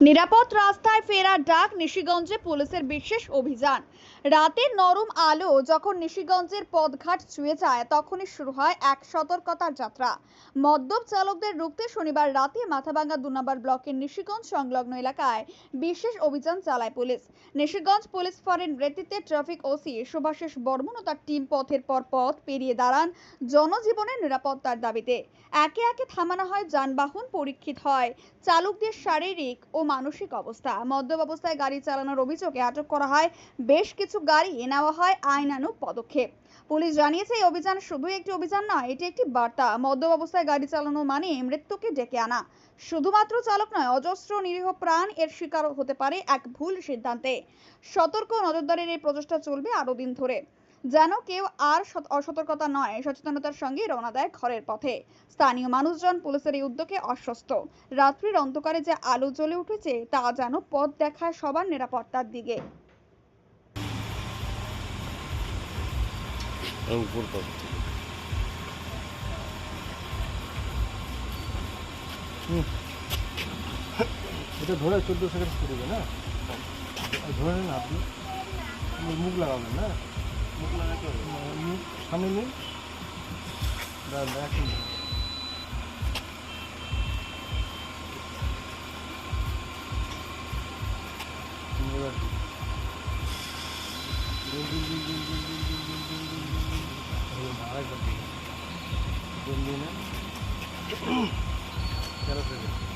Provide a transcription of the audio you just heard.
নিরাপদ রাস্তায় ফেরার ডাক নিশিগঞ্জে পুলিশের বিশেষ অভিযান। রাতের নরম আলো যখন নিশিগঞ্জের পথঘাট ছুঁয়ে যায়, তখনই শুরু হয় এক সতর্কতার যাত্রা। মদ্যপ চালকদের রুখতে শনিবার রাতে মাথাভাঙ্গা দু নম্বর ব্লকের নিশিগঞ্জ সংলগ্ন এলাকায় বিশেষ অভিযান চালায় পুলিশ। নিশিগঞ্জ পুলিশ ফাঁড়ির নেতৃত্বে ট্রাফিক ওসি শুভাশিস বর্মন ও তার টিম পথের পর পথ পেরিয়ে দাঁড়ান জনজীবনের নিরাপত্তার দাবিতে। একে একে থামানো হয় যানবাহন, পরীক্ষিত হয় চালকদের শারীরিক ও মানসিক অবস্থা। মদ্যপ অবস্থায় গাড়ি চালানোর অভিযোগে আটক করা হয়, বেশ কিছু গাড়ি নেওয়া হয় আইনানুগ পদক্ষেপ। পুলিশ জানিয়েছে, এই অভিযান শুধু একটি অভিযান নয়, এটি একটি বার্তা। মদ্যপ অবস্থায় গাড়ি চালানো মানে মৃত্যুকে ডেকে আনা। শুধুমাত্র চালক নয়, অজস্র নিরীহ প্রাণ এর শিকার হতে পারে এক ভুল সিদ্ধান্তে। সতর্ক নজরদারির এই প্রচেষ্টা চলবে আরও দিন ধরে। যেন কেউ আর অসতর্কতা নয় সচেতনতার সঙ্গে রওনা দেয় ঘরের পথে। স্থানীয় মানুষজন পুলিশের এই উদ্যোগে আশ্বস্ত। রাত্রির অন্ধকারে যে আলো জ্বলে উঠেছে তা যেন পথ দেখায় সবার নিরাপত্তার দিকে। এটা ধরে চোদ্দ সেকেন্ড করবে না? ধরে নেন আপনি। মুখ লাগাবেন না? সামনে নিন দেখুন जल्दी ना चलो फिर